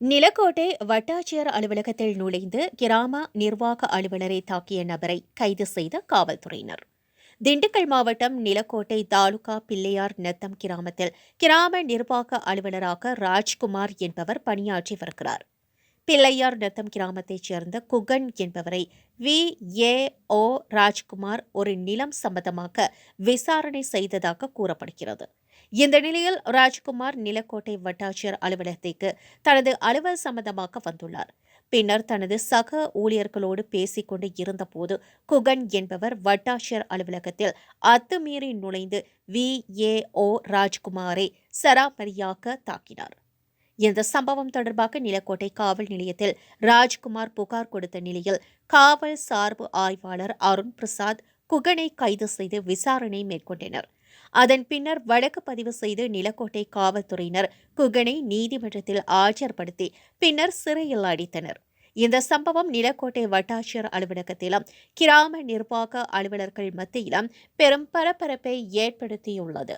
நிலக்கோட்டை வட்டாட்சியர் அலுவலகத்தில் நுழைந்து கிராம நிர்வாக அலுவலரை தாக்கிய நபரை கைது செய்த காவல்துறையினர். திண்டுக்கல் மாவட்டம் நிலக்கோட்டை தாலுகா பிள்ளையார் நத்தம் கிராமத்தில் கிராம நிர்வாக அலுவலராக ராஜ்குமார் என்பவர் பணியாற்றி வருகிறார். பிள்ளையார் நத்தம் கிராமத்தைச் சேர்ந்த குகன் என்பவரை வி. ஏ. ஓ. ராஜ்குமார் ஒரு நிலம் சம்பந்தமாக விசாரணை செய்ததாக கூறப்படுகிறது. இந்த நிலையில் ராஜ்குமார் நிலக்கோட்டை வட்டாட்சியர் அலுவலகத்திற்கு தனது அலுவல் சம்பந்தமாக வந்துள்ளார். பின்னர் தனது சக ஊழியர்களோடு பேசிக்கொண்டு இருந்தபோது குகன் என்பவர் வட்டாட்சியர் அலுவலகத்தில் அத்துமீறி நுழைந்து வி. ஏ. ஓ. ராஜ்குமாரை சராமரியாக தாக்கினார். இந்த சம்பவம் தொடர்பாக நிலக்கோட்டை காவல் நிலையத்தில் ராஜ்குமார் புகார் கொடுத்த நிலையில் காவல் சார்பு ஆய்வாளர் அருண் பிரசாத் குகனை கைது செய்து விசாரணை மேற்கொண்டனர். அதன் பின்னர் வழக்கு பதிவு செய்து நிலக்கோட்டை காவல்துறையினர் குகனை நீதிமன்றத்தில் ஆஜர்படுத்தி பின்னர் சிறையில் அடைத்தனர். இந்த சம்பவம் நிலக்கோட்டை வட்டாட்சியர் அலுவலகத்திலும் கிராம நிர்வாக அலுவலர்கள் மத்தியிலும் பெரும் பரபரப்பை ஏற்படுத்தியுள்ளது.